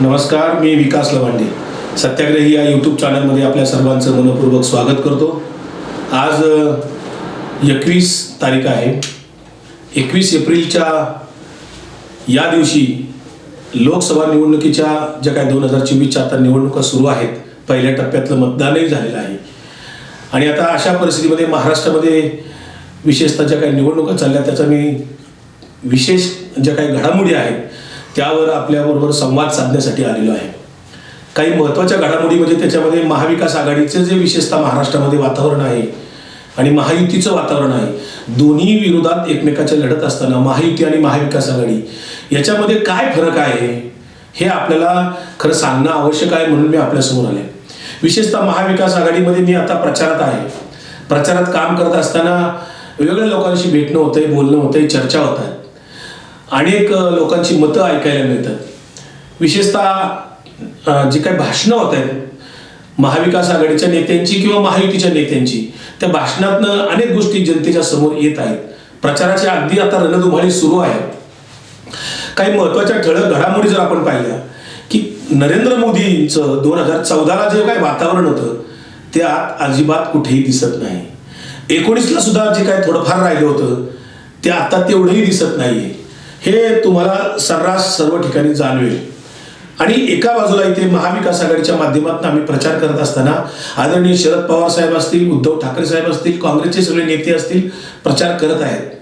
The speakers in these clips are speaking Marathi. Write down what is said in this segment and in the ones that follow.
नमस्कार मी विकास लवांडे. सत्याग्रही या यूट्यूब चॅनलमध्ये आपल्या सर्वांचं मनपूर्वक स्वागत करतो. आज एकवीस तारीख आहे. एकवीस एप्रिलच्या या दिवशी लोकसभा निवडणुकीच्या ज्या काय दोन हजार चोवीसच्या आता निवडणुका सुरू आहेत पहिल्या टप्प्यातलं मतदानही झालेलं आहे. आणि आता अशा परिस्थितीमध्ये महाराष्ट्रामध्ये विशेषतः ज्या काही निवडणुका चालल्या त्याचा मी विशेष ज्या काही घडामोडी आहेत त्यावर आपल्याबरोबर संवाद साधण्यासाठी आलेलो आहे. काही महत्त्वाच्या घडामोडी म्हणजे त्याच्यामध्ये महाविकास आघाडीचं जे विशेषतः महाराष्ट्रामध्ये वातावरण आहे आणि महायुतीचं वातावरण आहे दोन्ही विरोधात एकमेकाच्या लढत असताना महायुती आणि महाविकास आघाडी याच्यामध्ये काय फरक आहे हे आपल्याला खरं सांगणं आवश्यक आहे म्हणून मी आपल्यासमोर आले विशेषतः महाविकास आघाडीमध्ये मी आता प्रचारात आहे. प्रचारात काम करत असताना वेगवेगळ्या लोकांशी भेटणं होतंय बोलणं होतंय चर्चा होत आहेत अनेक लोकांची मतं ऐकायला मिळतात. विशेषतः जी काही भाषणं होत आहेत महाविकास आघाडीच्या नेत्यांची किंवा महायुतीच्या नेत्यांची त्या भाषणातनं अनेक गोष्टी जनतेच्या समोर येत आहेत. प्रचाराची अगदी आता रणधुमाळी सुरू आहे काही महत्त्वाच्या ठळक घडामोडी जर आपण पाहिल्या की नरेंद्र मोदींचं दोन हजार चौदाला जे काय वातावरण होतं त्यात अजिबात कुठेही दिसत नाही. एकोणीसला सुद्धा जे काय थोडंफार राहिलं होतं ते आता तेवढंही दिसत नाहीये. हे तुम्हाला सर्रास सर्व ठिकाणी जाणवेल. आणि एका बाजूला इथे महाविकास आघाडीच्या माध्यमातून आम्ही प्रचार करत असताना आदरणीय शरद पवार साहेब असतील उद्धव ठाकरे साहेब असतील काँग्रेसचे सगळे नेते असतील प्रचार करत आहेत.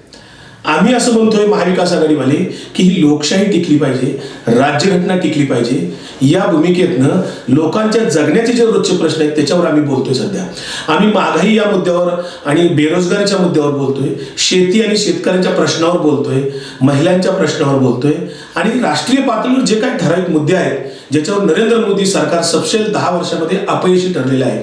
आम्ही असं म्हणतोय महाविकास आघाडीवाले की ही लोकशाही टिकली पाहिजे राज्यघटना टिकली पाहिजे. या भूमिकेतनं लोकांच्या जगण्याचे जे रोजचे प्रश्न आहेत त्याच्यावर आम्ही बोलतोय सध्या. आम्ही महागाई या मुद्द्यावर आणि बेरोजगारीच्या मुद्द्यावर बोलतोय शेती आणि शेतकऱ्यांच्या प्रश्नावर बोलतोय महिलांच्या प्रश्नावर बोलतोय आणि राष्ट्रीय पातळीवर जे काही ठराविक मुद्दे आहेत ज्याच्यावर नरेंद्र मोदी सरकार सपशेल दहा वर्षामध्ये अपयशी ठरलेलं आहे.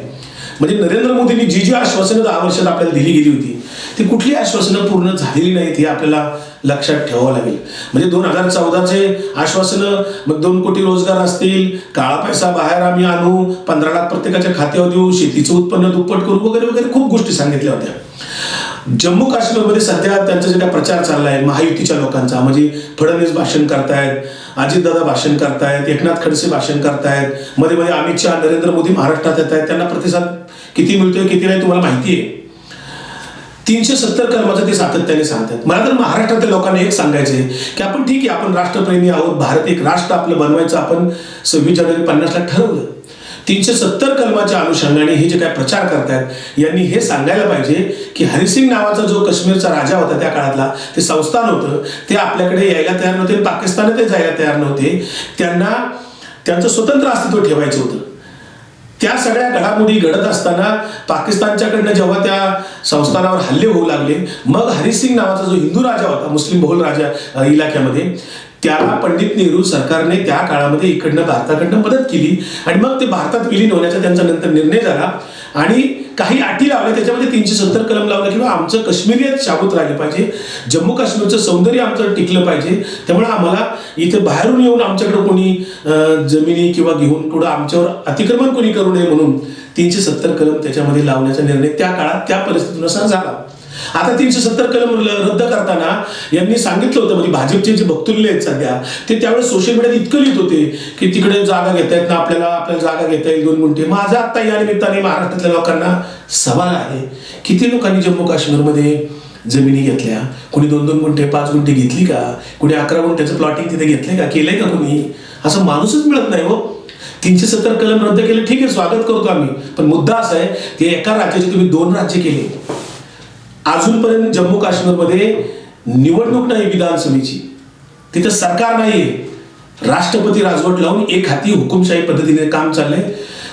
म्हणजे नरेंद्र मोदींनी जी जी आश्वासनं दहा वर्षात आपल्याला दिली गेली होती ती कुठली आश्वासनं पूर्ण झालेली नाहीत हे आपल्याला लक्षात ठेवावं लागेल. म्हणजे दोन हजार चौदाचे आश्वासनं मग दोन कोटी रोजगार असतील काळा पैसा बाहेर आम्ही आणू पंधरा लाख प्रत्येकाच्या खात्यावर देऊ शेतीचं उत्पन्न दुप्पट करू वगैरे वगैरे खूप गोष्टी सांगितल्या होत्या. जम्मू काश्मीरमध्ये सध्या त्यांचा जे काय प्रचार चालला आहे महायुतीच्या लोकांचा म्हणजे फडणवीस भाषण करतायत अजितदादा भाषण करतायत एकनाथ खडसे भाषण करतायत मध्ये मध्ये अमित शहा नरेंद्र मोदी महाराष्ट्रात येत आहेत त्यांना प्रतिसाद किती मिळतोय किती नाही तुम्हाला माहिती आहे तीनशे सत्तर कर्माचं ते सातत्याने सांगतात. मला तर महाराष्ट्रातल्या लोकांना एक सांगायचे की आपण ठीक आहे आपण राष्ट्रप्रेमी आहोत भारत एक राष्ट्र आपलं बनवायचं आपण सव्वीस जानेवारी पन्नासला ठरवलं. तीनशे सत्तर कलमाच्या अनुषंगाने हे जे काय प्रचार करतायत यांनी हे सांगायला पाहिजे की हरिसिंग नावाचा जो काश्मीरचा राजा होता त्या काळातला ते संस्थान होतं ते आपल्याकडे यायला तयार नव्हते पाकिस्तानातही जायला तयार नव्हते त्यांना त्यांचं स्वतंत्र अस्तित्व ठेवायचं होतं. त्या सगळ्या घडामोडी घडत असताना पाकिस्तानच्याकडनं जेव्हा त्या संस्थानावर हल्ले होऊ लागले मग हरिसिंग नावाचा जो हिंदू राजा होता मुस्लिम बहुल राजा इलाक्यामध्ये त्याला पंडित नेहरू सरकारने त्या काळामध्ये इकडनं भारताकडनं मदत केली. आणि मग ते भारतात विलीन होण्याचा त्यांचा नंतर निर्णय झाला. आणि काही अटी लावल्या त्याच्यामध्ये तीनशे सत्तर कलम लावलं किंवा आमचं काश्मीरियत शाबूत राहिलं पाहिजे. जम्मू काश्मीरचं सौंदर्य आमचं टिकलं पाहिजे. त्यामुळे आम्हाला इथे बाहेरून येऊन आमच्याकडे कोणी जमिनी किंवा घेऊन कुठं आमच्यावर अतिक्रमण कोणी करू नये म्हणून तीनशे सत्तर कलम त्याच्यामध्ये लावण्याचा निर्णय त्या काळात त्या परिस्थितीनुसार झाला. आता तीनशे सत्तर कलम रद्द करताना यांनी सांगितलं होतं म्हणजे भाजपचे जे भक्तुल्य आहेत सध्या ते त्यावेळेस सोशल मीडियात इतकं लिहित होते की तिकडे जागा घेता येत ना आपल्याला आपल्याला जागा घेता येईल दोन गुंठे. माझा आता या निमित्ताने महाराष्ट्रातल्या लोकांना सवाल आहे किती लोकांनी जम्मू काश्मीरमध्ये जमिनी घेतल्या? कुणी दोन दोन गुंठे पाच गुंठे घेतली का? कुणी अकरा गुंठ्याचं प्लॉटिंग तिथे घेतले का? केलंय का कुणी? असं माणूसच मिळत नाही हो. तीनशे सत्तर कलम रद्द केले ठीक आहे स्वागत करतो आम्ही. पण मुद्दा असा आहे की एका राज्याचे तुम्ही दोन राज्य केले. अजूनपर्यंत जम्मू काश्मीरमध्ये निवडणूक नाही विधानसभेची तिथं सरकार नाही राष्ट्रपती राजवट लावून एक हाती हुकुमशाही पद्धतीने काम चाललंय.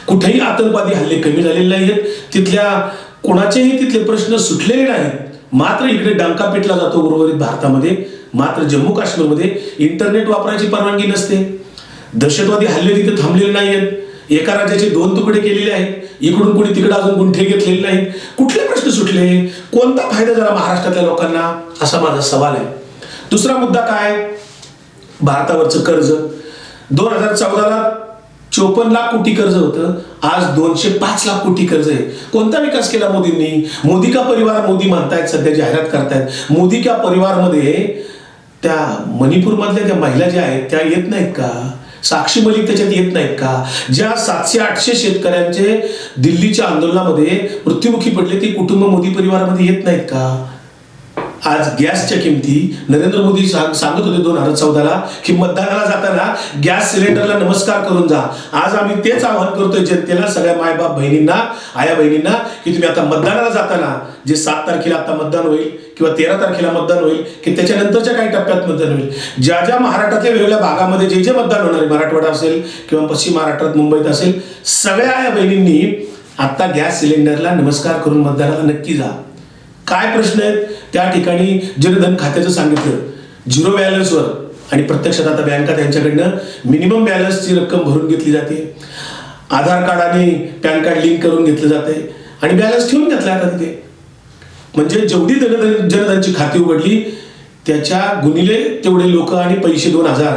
कुठेही आतंकवादी हल्ले कमी झालेले नाहीत तिथल्या कोणाचेही तिथले प्रश्न सुटलेले नाहीत मात्र इकडे डंका पेटला जातो उर्वरित भारतामध्ये. मात्र जम्मू काश्मीरमध्ये इंटरनेट वापरायची परवानगी नसते. दहशतवादी हल्ले तिथे थांबलेले नाहीयेत. एका राज्याचे दोन तुकडे केलेले आहेत. इकडून कुणी तिकडे अजून गुंठे घेतलेले नाहीत. कुठले सुटले कोणता फायदा झाला महाराष्ट्रातल्या लोकांना? असा माझा सवाल आहे. दुसरा मुद्दा काय? भारतावरचं कर्ज. दोन हजार चौदाला चोपन्न लाख कोटी कर्ज होतं. आज दोनशे पाच लाख कोटी कर्ज आहे. कोणता विकास केला मोदींनी? मोदी का परिवार मोदी म्हणतायत सध्या जाहिरात करतायत. मोदी का परिवारमध्ये त्या मणिपूरमधल्या त्या महिला ज्या आहेत त्या येत नाहीत का? साक्षी मलिक त्याच्यात येत नाहीत का? ज्या सातशे आठशे शेतकऱ्यांचे दिल्लीच्या आंदोलनामध्ये मृत्युमुखी पडले ते कुटुंब मोदी परिवारामध्ये येत नाहीत का? आज गॅसच्या किमती नरेंद्र मोदी सांग- सांगत होते दोन हजार चौदाला की मतदानाला जाताना गॅस सिलेंडरला नमस्कार करून जा. आज आम्ही तेच आवाहन करतोय जनतेला सगळ्या मायबाप बहिणींना आया बहिणींना की तुम्ही आता मतदानाला जाताना जे सात तारखेला आता मतदान होईल किंवा तेरा तारखेला मतदान होईल की त्याच्यानंतरच्या काही टप्प्यात मतदान होईल. ज्या ज्या महाराष्ट्रातल्या वेगवेगळ्या भागामध्ये जे जे मतदान होणार आहे मराठवाडा असेल किंवा पश्चिम महाराष्ट्रात मुंबईत असेल सगळ्या आया बहिणींनी आत्ता गॅस सिलेंडरला नमस्कार करून मतदानाला नक्की जा. काय प्रश्न आहेत? त्या ठिकाणी जनधन खात्याचं सांगितलं. झिरो बॅलन्सवर आणि प्रत्यक्षात आता बँका त्यांच्याकडनं मिनिमम बॅलन्सची रक्कम भरून घेतली जाते. आधार कार्ड आणि पॅन कार्ड लिंक करून घेतलं जाते. आणि बॅलन्स ठेवून घेतला आता तिथे. म्हणजे जेवढी जनधन जनधनची खाती उघडली त्याच्या गुणिले तेवढे लोक आणि पैसे दोन हजार.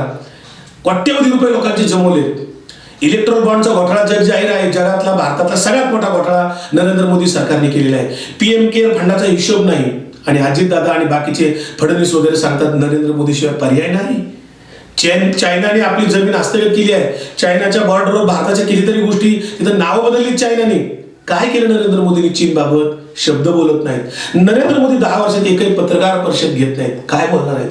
कोट्यवधी रुपये लोकांचे जमवलेत इलेक्ट्रॉल बॉन्डचा घोटाळा जग जाहीर आहे. जगातला भारतातला सगळ्यात मोठा घोटाळा नरेंद्र मोदी सरकारने केलेला आहे. पीएम केअर फंडाचा हिशोब नाही. आणि अजितदादा आणि बाकीचे फडणवीस वगैरे सांगतात नरेंद्र मोदीशिवाय पर्याय नाही. चैन चायनाने आपली जमीन हस्तगत केली आहे. चायनाच्या बॉर्डरवर भारताच्या कितीतरी गोष्टी तिथं नाव बदलली चायनाने. काय केलं नरेंद्र मोदींनी चीन बाबत? शब्द बोलत नाहीत. नरेंद्र मोदी दहा वर्षात एकही पत्रकार परिषद घेत नाहीत. काय बोलणार आहेत?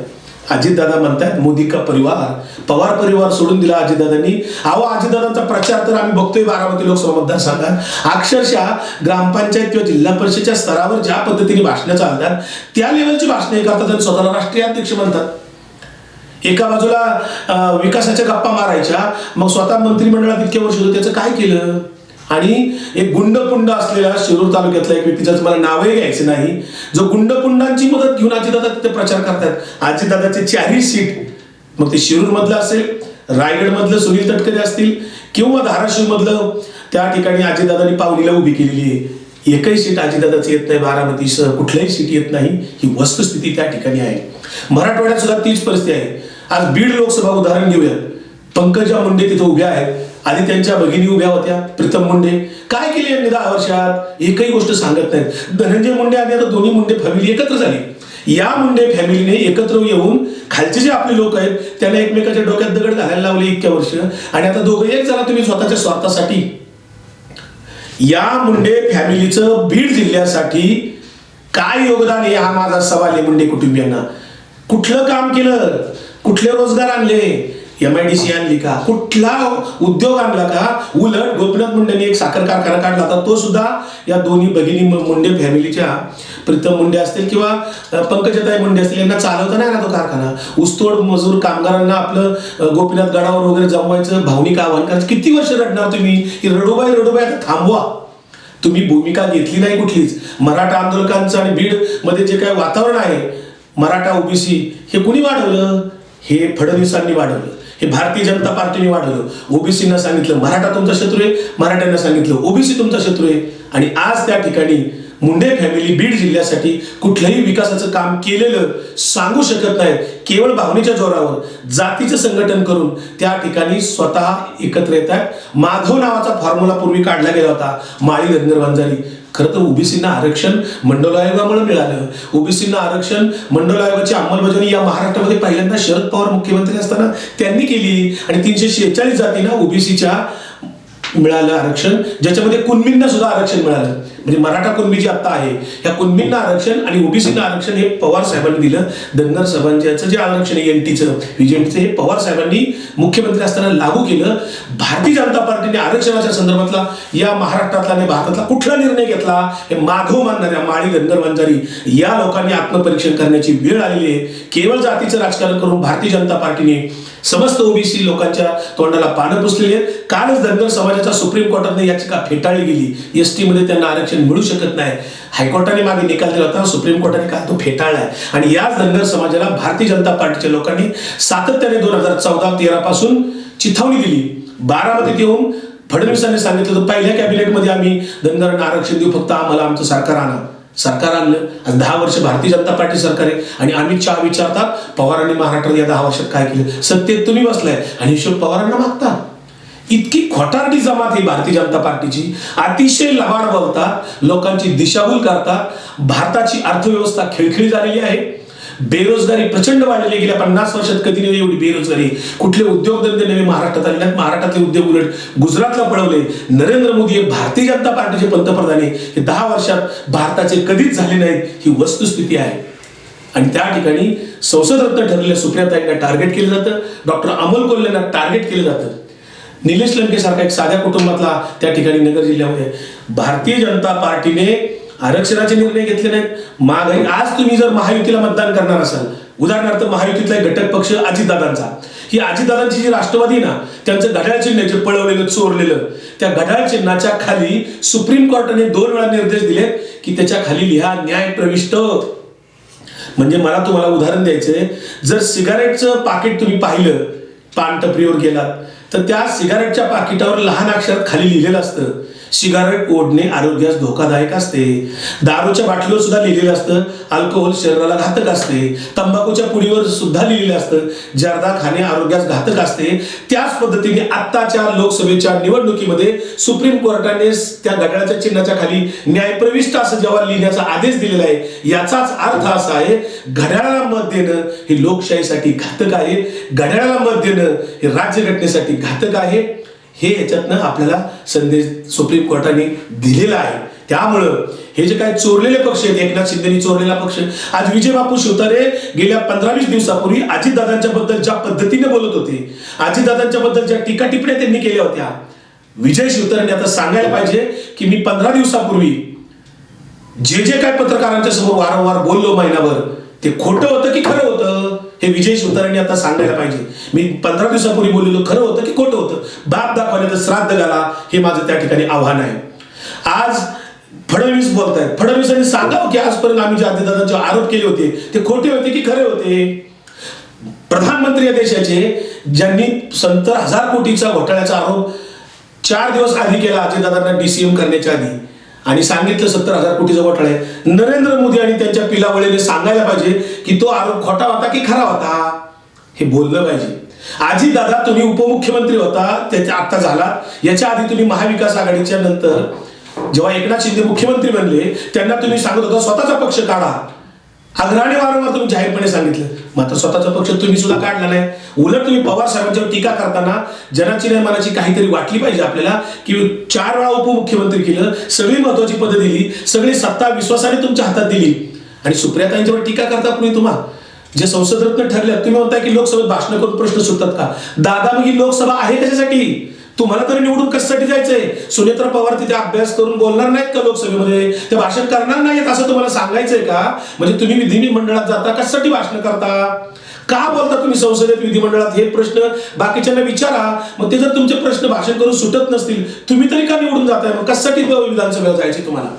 अजितदादा म्हणतात मोदी का परिवार. पवार परिवार सोडून दिला अजितदादांनी अहो अजितदादांचा प्रचार तर आम्ही बघतोय बारामती लोकसभा मतदारसंघात. अक्षरशः ग्रामपंचायत किंवा जिल्हा परिषदेच्या स्तरावर ज्या पद्धतीने भाषणं चालतात त्या लेवलची भाषणे करतात आणि स्वतःला राष्ट्रीय अध्यक्ष म्हणतात. एका बाजूला विकासाच्या गप्पा मारायच्या मग स्वतः मंत्रिमंडळात इतके वर्ष होतं त्याचं काय केलं? आणि एक गुंडपुंड असलेला शिरूर तालुक्यातला एक व्यक्ती ज्याचं मला नावही घ्यायचं नाही. जो गुंडपुंडांची मदत घेऊन अजितदादा तिथे प्रचार करतात. अजितदादाचे चारही सीट मग ते शिरूर मधलं असेल रायगड मधलं सुनील तटकरे असतील किंवा धाराशिव मधलं त्या ठिकाणी अजितदादांनी पावलीला उभी केलेली आहे. एकही सीट अजितदादाचं येत नाही बारामतीसह कुठल्याही सीट येत नाही. ही वस्तुस्थिती त्या ठिकाणी आहे. मराठवाड्यात सुद्धा तीच परिस्थिती आहे. आज बीड लोकसभा उदाहरण घेऊया पंकजा मुंडे तिथे उभ्या आहेत. आधी त्यांच्या भगिनी उभ्या होत्या प्रीतम मुंडे. काय केले यांनी दहा वर्षात? एकही गोष्ट सांगत नाहीत. धनंजय मुंडे आणि आता दोन्ही मुंडे फॅमिली एकत्र झाली. या मुंडे फॅमिलीने एकत्र येऊन खालचे जे आपले लोक आहेत त्यांना एकमेकाच्या डोक्यात दगड घालायला लावले इतक्या वर्ष. आणि आता दोघं एक जरा तुम्ही स्वतःच्या स्वार्थासाठी. या मुंडे फॅमिलीचं बीड जिल्ह्यासाठी काय योगदान आहे? हा माझा सवाल आहे मुंडे कुटुंबियांना. कुठलं काम केलं? कुठले रोजगार आणले? एम आय डी सी आणली का कुठला उद्योग आणला का? उलट गोपीनाथ मुंडेंनी एक साखर कारखाना काढला होता. तो सुद्धा या दोन्ही भगिनी मुंडे फॅमिलीच्या प्रीतम मुंडे असतील किंवा पंकजताई मुंडे असतील यांना चालवता नाही ना तो कारखाना. ऊसतोड मजूर कामगारांना आपलं गोपीनाथ गडावर वगैरे जमवायचं भावनिक आव्हान करायचं. किती वर्ष रडणार तुम्ही? की रडूबाई रडूबाई आता थांबवा. तुम्ही भूमिका घेतली नाही कुठलीच. मराठा आंदोलकांचं आणि बीडमध्ये जे काय वातावरण आहे मराठा ओबीसी हे कुणी वाढवलं? हे फडणवीसांनी वाढवलं. हे भारतीय जनता पार्टीने वाढवलं. ओबीसीना सांगितलं मराठा तुमचा शत्रू आहे मराठ्यांना सांगितलं ओबीसी तुमचा शत्रू आहे. आणि आज त्या ठिकाणी मुंडे फॅमिली बीड जिल्ह्यासाठी कुठलंही विकासाचं काम केलेलं सांगू शकत नाही. केवळ भावनेच्या जोरावर जातीचं संघटन करून त्या ठिकाणी स्वतः एकत्र येत आहेत माधव नावाचा फॉर्म्युला पूर्वी काढला गेला होता माळी धनगर वंजारी खरं तर ओबीसींना आरक्षण मंडल आयोगामुळे मिळालं. ओबीसींना आरक्षण मंडल आयोगाची अंमलबजावणी या महाराष्ट्रामध्ये पहिल्यांदा शरद पवार मुख्यमंत्री असताना त्यांनी केली. आणि तीनशे शेहेचाळीस जातींना ओबीसीच्या मिळालं आरक्षण ज्याच्यामध्ये कुणबींना सुद्धा आरक्षण मिळालं. म्हणजे मराठा कुणबी जी आता आहे या कुणबींना आरक्षण आणि ओबीसीना आरक्षण हे पवार साहेबांनी दिलं. धनगर साहेबांचं जे आरक्षण आहे एनटीचं विजेंटीचं हे पवार साहेबांनी मुख्यमंत्री असताना लागू केलं. भारतीय जनता पार्टीने आरक्षणाच्या संदर्भातला या महाराष्ट्रातला आणि भारतातला कुठला निर्णय घेतला हे माधव मानणाऱ्या माळी धनगर वंजारी या लोकांनी आत्मपरीक्षण करण्याची वेळ आलेली आहे. केवळ जातीचं राजकारण करून भारतीय जनता पार्टीने समस्त ओबीसी लोकांच्या तोंडाला पानं पुसलेली आहेत. कालच धनगर समाजाच्या सुप्रीम कोर्टाने याचिका फेटाळली गेली. एसटीमध्ये मध्ये त्यांना आरक्षण मिळू शकत नाही. हायकोर्टाने मागे निकाल दिला होता सुप्रीम कोर्टाने काल तो फेटाळलाय? आणि याच धनगर समाजाला भारतीय जनता पार्टीच्या लोकांनी सातत्याने दोन हजार चौदा तेरा पासून चिथावणी दिली. बारामतीत येऊन फडणवीसांनी सांगितलं पहिल्या कॅबिनेटमध्ये आम्ही धनगरांना आरक्षण देऊ फक्त आम्हाला आमचं सरकार आणा. सरकार आणलं. आज दहा वर्ष भारतीय जनता पार्टी सरकार आहे आणि अमित शहा विचारतात पवारांनी महाराष्ट्रात या दहा वर्षात काय केलं? सत्तेत तुम्ही बसलाय आणि हिशोब पवारांना मागता. इतकी खोटारडी जमात ही भारतीय जनता पार्टीची. अतिशय लबाड बोलतात. लोकांची दिशाभूल करतात. भारताची अर्थव्यवस्था खिळखिळी झालेली आहे. बेरोजगारी प्रचंड वाढलेली गेल्या पन्नास वर्षात कधी नाही एवढी बेरोजगारी. कुठले उद्योगधंदे नवे महाराष्ट्रात आले नाहीत. महाराष्ट्रातले उद्योग उलट गुजरातला पळवले. नरेंद्र मोदी हे भारतीय जनता पार्टीचे पंतप्रधान हे दहा वर्षात भारताचे कधीच झाले नाहीत. ही वस्तुस्थिती आहे. आणि त्या ठिकाणी संसदरत्न ठरलेल्या सुप्रियाताईंना टार्गेट केलं जातं. डॉक्टर अमोल कोल्हेंना टार्गेट केलं जातं. निलेश लंकेसारखा एक साध्या कुटुंबातला त्या ठिकाणी नगर जिल्ह्यामध्ये भारतीय जनता पार्टीने आरक्षणाचे निर्णय घेतले नाहीत. महागाई आज तुम्ही जर महायुतीला मतदान करणार असाल उदाहरणार्थ महायुतीतला एक घटक पक्ष अजितदादांचा. ही अजितदादांची जी राष्ट्रवादी ना त्यांचं घड्याळ चिन्ह जे पळवलेलं चोरलेलं त्या घड्याळ चिन्हाच्या खाली सुप्रीम कोर्टाने दोन वेळा निर्देश दिले की त्याच्याखाली लिहा न्याय प्रविष्ट. म्हणजे मला तुम्हाला उदाहरण द्यायचंय. जर सिगारेटचं पाकिट तुम्ही पाहिलं पानटपरीवर गेलात तर त्या सिगारेटच्या पाकिटावर लहान अक्षरात खाली लिहिलेलं असतं. सिगारेट ओढणे आरोग्यास धोकादायक असते. दारूच्या बाटलीवर सुद्धा लिहिलेलं असतं अल्कोहोल शरीराला घातक असते. तंबाखूच्या पुडीवर सुद्धा लिहिलेलं असतं जर्दा खाणे आरोग्यास घातक असते. त्याच पद्धतीने आत्ताच्या लोकसभेच्या निवडणुकीमध्ये सुप्रीम कोर्टाने त्या घड्याळाच्या चिन्हाच्या खाली न्यायप्रविष्ट असं जेव्हा लिहिण्याचा आदेश दिलेला आहे याचाच अर्थ असा आहे घड्याळाला मत देणं हे लोकशाहीसाठी घातक आहे. घड्याळाला मत देणं हे राज्यघटनेसाठी घातक आहे. हे याच्यातनं आपल्याला संदेश सुप्रीम कोर्टाने दिलेला आहे. त्यामुळं हे जे काय चोरलेले पक्ष आहेत एकनाथ शिंदेनी चोरलेला पक्ष आज विजय बापू शिवतारे गेल्या पंधरा वीस दिवसापूर्वी अजितदादांच्या बद्दल ज्या पद्धतीने बोलत होते अजितदादांच्या बद्दल ज्या टीका टिप्पण्या त्यांनी केल्या होत्या विजय शिवतारेंनी आता सांगायला पाहिजे की मी पंधरा दिवसापूर्वी जे जे काय पत्रकारांच्या समोर वारंवार बोललो महिनाभर ते खोटं होतं की खरं होतं? हे विजय शिवतारेंनी आता सांगायला पाहिजे. मी पंधरा दिवसापूर्वी बोललेलो खरं होतं की खोटं होतं? बाप दाखवण्याचं श्राद्ध घाला हे माझं त्या ठिकाणी आव्हान आहे. आज फडणवीस बोलतायत. फडणवीसांनी सांगावं की आजपर्यंत आम्ही जे आदिदादांचे आरोप केले होते ते खोटे होते की खरे होते? प्रधानमंत्री या देशाचे ज्यांनी सत्तर हजार कोटीचा घोटाळ्याचा आरोप चार दिवस आधी केला अजितदादांना डीसीएम करण्याच्या आधी. आणि सांगितलं सत्तर हजार कोटीचा घोटाळा आहे नरेंद्र मोदी आणि त्यांच्या पिलावळीने सांगायला पाहिजे की तो आरोप खोटा होता की खरा होता? हे बोललं पाहिजे. आजी दादा तुम्ही उपमुख्यमंत्री होता त्याच्या आता झाला. याच्या आधी तुम्ही महाविकास आघाडीच्या नंतर जेव्हा एकनाथ शिंदे मुख्यमंत्री बनले त्यांना तुम्ही सांगत होता स्वतःचा पक्ष काढा. अग्रणी वारंवार तुम्ही जाहीरपणे सांगितलं. मात्र स्वतःचा पक्ष तुम्ही सुद्धा काढला नाही. उलट तुम्ही पवार साहेबांच्यावर टीका करताना जनाची नाही मनाची काहीतरी वाटली पाहिजे आपल्याला की चार वेळा उपमुख्यमंत्री केलं सगळी महत्वाची पदं दिली सगळी सत्ता विश्वासाने तुमच्या हातात दिली. आणि सुप्रियाताईंच्यावर टीका करता कुणी तुम्हा? जे संसद ठरले तुम्ही म्हणताय की लोकसभेत भाषण करून प्रश्न सुटतात का? दादा मग ही लोकसभा आहे कशासाठी? तुम्हाला तरी निवडून कशासाठी जायचंय? सुनेत्रा पवार तिथे अभ्यास करून बोलणार नाहीत का लोकसभेमध्ये? ते भाषण करणार नाहीत असं तुम्हाला सांगायचंय का? म्हणजे तुम्ही विधिमंडळात जाता कशासाठी भाषण करता? का बोलता तुम्ही संसदेत विधिमंडळात? हे प्रश्न बाकीच्यांना विचारा. मग ते जर तुमचे प्रश्न भाषण करून सुटत नसतील तुम्ही तरी का निवडून जाताय? मग कशासाठी विधानसभेला जायचे तुम्हाला?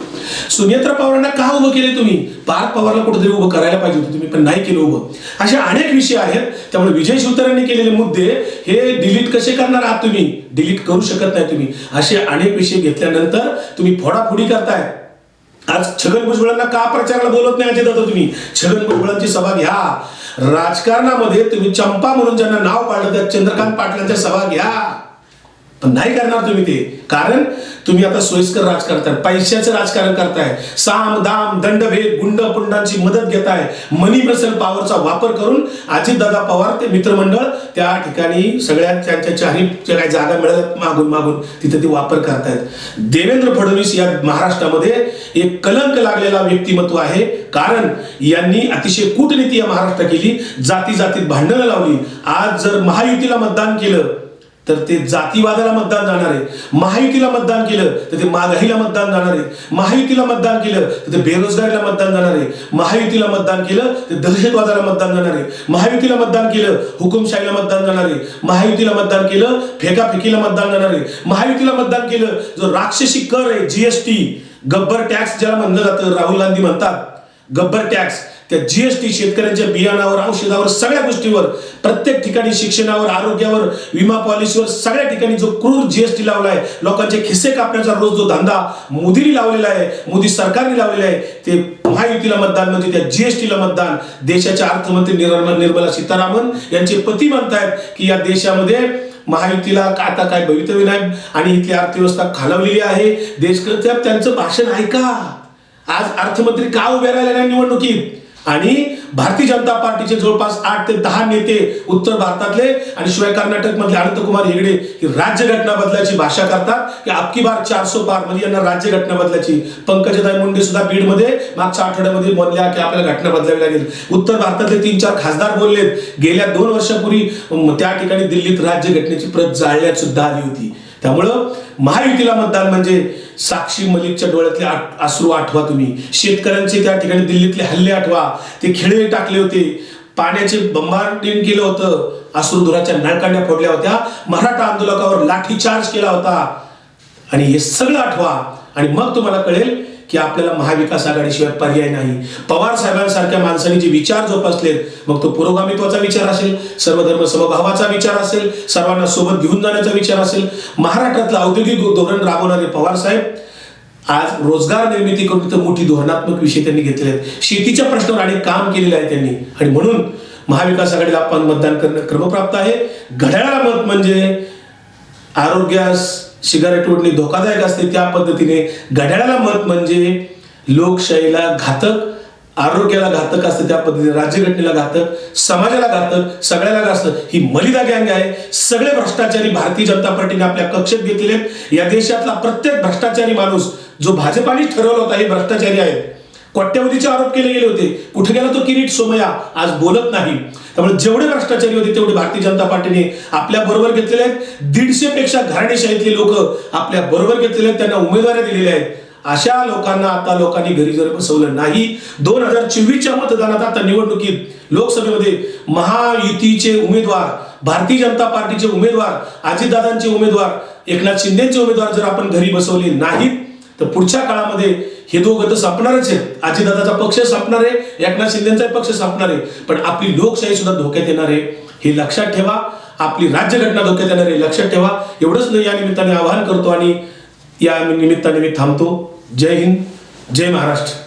सुनेत्र पवारांना का उभं केले तुम्ही? पार्थ पवारला कुठेतरी उभं करायला पाहिजे होतं. तुम्ही पण नाही केलं उभं. असे अनेक विषय आहेत. त्यामुळे विजय शिवतरांनी केलेले मुद्दे हे डिलीट कसे करणार आहात तुम्ही? डिलीट करू शकत नाही तुम्ही. असे अनेक विषय घेतल्यानंतर तुम्ही फोडाफोडी करताय. आज छगन भुजबळांना का प्रचाराला बोलत नाही अजित दादा तुम्ही? छगन भुजबळांची सभा घ्या. राजकारणामध्ये तुम्ही चंपा म्हणून ज्यांना नाव पाडलं त्या चंद्रकांत पाटलांच्या सभा घ्या. पण नाही करणार तुम्ही ते. कारण तुम्ही आता सोयीस्कर राजकारण करताय. पैशाचं राजकारण करताय. साम दाम दंडभेद गुंड पुंडांची मदत घेताय. मनी बसल पॉवरचा वापर करून अजितदादा पवार ते मित्रमंडळ त्या ठिकाणी सगळ्या त्यांच्या चारी ज्या काही जागा मिळाल्यात मागून मागून तिथे ते वापर करतायत. देवेंद्र फडणवीस या महाराष्ट्रामध्ये एक कलंक लागलेला व्यक्तिमत्व आहे. कारण यांनी अतिशय कूटनीती या महाराष्ट्रात केली. जाती जातीत भांडणं लावली. आज जर महायुतीला मतदान केलं तर ते जातीवादाला मतदान जाणार आहे. महायुतीला मतदान केलं तर ते महागाईला मतदान जाणार आहे. महायुतीला मतदान केलं तर ते बेरोजगारीला मतदान जाणार आहे. महायुतीला मतदान केलं तर दहशतवादाला मतदान जाणार आहे. महायुतीला मतदान केलं हुकुमशाहीला मतदान जाणार आहे. महायुतीला मतदान केलं फेकाफेकीला मतदान जाणार आहे. महायुतीला मतदान केलं जो राक्षसी कर आहे जीएसटी गब्बर टॅक्स ज्याला म्हणलं जातं राहुल गांधी म्हणतात गब्बर टॅक्स त्या जीएसटी शेतकऱ्यांच्या बियाणावर औषधावर सगळ्या गोष्टीवर प्रत्येक ठिकाणी शिक्षणावर आरोग्यावर विमा पॉलिसीवर सगळ्या ठिकाणी जो क्रूर जीएसटी लावलाय लोकांचे खिसे कापण्याचा रोज जो धंदा मोदींनी लावलेला आहे मोदी सरकारने लावलेला आहे ते महायुतीला मतदान म्हणजे त्या जीएसटीला मतदान. देशाच्या अर्थमंत्री निर्मला निर्मला सीतारामन यांचे पती म्हणतायत की या देशामध्ये महायुतीला आता काय भवितव्य नाही आणि इथली अर्थव्यवस्था खालवलेली आहे. देश त्यांचं भाषण ऐका. आज अर्थमंत्री का उभे राहिले नाही निवडणुकीत? आणि भारतीय जनता पार्टीचे जवळपास आठ ते दहा नेते उत्तर भारतातले आणि शिवाय कर्नाटक मधले अनंतकुमार हेगडे ही राज्यघटना बदलाची भाषा करतात. की अबकी बार चारसो पार म्हणजे यांना राज्यघटना बदलाची. पंकजाताई मुंडे सुद्धा बीडमध्ये मागच्या आठवड्यामध्ये बोलल्या की आपल्याला घटना बदलावी लागेल. उत्तर भारतातले तीन चार खासदार बोललेत. गेल्या दोन वर्षापूर्वी त्या ठिकाणी दिल्लीत राज्यघटनेची प्रत जाळण्यात सुद्धा आली होती. त्यामुळं महायुतीला मतदान म्हणजे साक्षी मलिकच्या डोळ्यातले आश्रू आठवा तुम्ही. शेतकऱ्यांचे त्या ठिकाणी दिल्लीतले हल्ले आठवा. ते खेळे टाकले होते. पाण्याचे बंबार्डिंग केलं होतं. अश्रुधुराच्या नळकांड्या फोडल्या होत्या. मराठा आंदोलकावर लाठीचार्ज केला होता. आणि हे सगळं आठवा. आणि मग तुम्हाला कळेल की आपल्याला महाविकास आघाडीशिवाय पर्याय नाही. पवार साहेबांसारख्या माणसांनी जे विचार जोपासलेत मग तो पुरोगामित्वाचा विचार असेल सर्वधर्म समभावाचा विचार असेल सर्वांना सोबत घेऊन जाण्याचा विचार असेल. महाराष्ट्रातलं औद्योगिक धोरण राबवणारे पवार साहेब आज रोजगार निर्मिती करून तिथं मोठी धोरणात्मक विषय त्यांनी घेतले आहेत. शेतीच्या प्रश्नावर आणि काम केलेलं आहे त्यांनी. आणि म्हणून महाविकास आघाडीला आपण मतदान करणं क्रमप्राप्त आहे. घड्याळाला मत म्हणजे आरोग्यास सिगारेट ओढणे धोकादायक असते त्या पद्धतीने घड्याळाला मत म्हणजे लोकशाहीला घातक आरोग्याला घातक असतं त्या पद्धतीने राज्यघटनेला घातक समाजाला घातक सगळ्याला घातक. ही मलिदा गँग आहे. सगळे भ्रष्टाचारी भारतीय जनता पार्टीने आपल्या कक्षेत घेतलेले आहेत. या देशातला प्रत्येक भ्रष्टाचारी माणूस जो भाजपानेच ठरवला होता हे भ्रष्टाचारी आहेत. कोट्यवधीचे आरोप केले गेले होते. कुठे गेला तो किरीट सोमया आज बोलत नाही. त्यामुळे जेवढे भ्रष्टाचारी होते तेवढे भारतीय जनता पार्टीने आपल्या बरोबर घेतलेले आहेत. दीडशे पेक्षा घराणेशाहीतले लोक आपल्या बरोबर घेतलेले आहेत. त्यांना उमेदवाऱ्या दिलेल्या आहेत. अशा लोकांना आता लोकांनी घरी जर बसवलं नाही. दोन हजार चोवीसच्या मतदानात आता निवडणुकीत लोकसभेमध्ये महायुतीचे उमेदवार भारतीय जनता पार्टीचे उमेदवार अजितदादांचे उमेदवार एकनाथ शिंदेचे उमेदवार जर आपण घरी बसवले नाहीत तर पुढच्या काळामध्ये हे दोघं तर संपणारच आहेत. आजीदादाचा पक्ष संपणार आहे एकनाथ शिंदेचा पक्ष संपणार आहे. पण आपली लोकशाही सुद्धा धोक्यात येणार आहे. हे लक्षात ठेवा. आपली राज्यघटना धोक्यात येणार आहे. लक्षात ठेवा. एवढंच नाही या निमित्ताने आवाहन करतो आणि या निमित्ताने मी थांबतो. जय हिंद. जय महाराष्ट्र.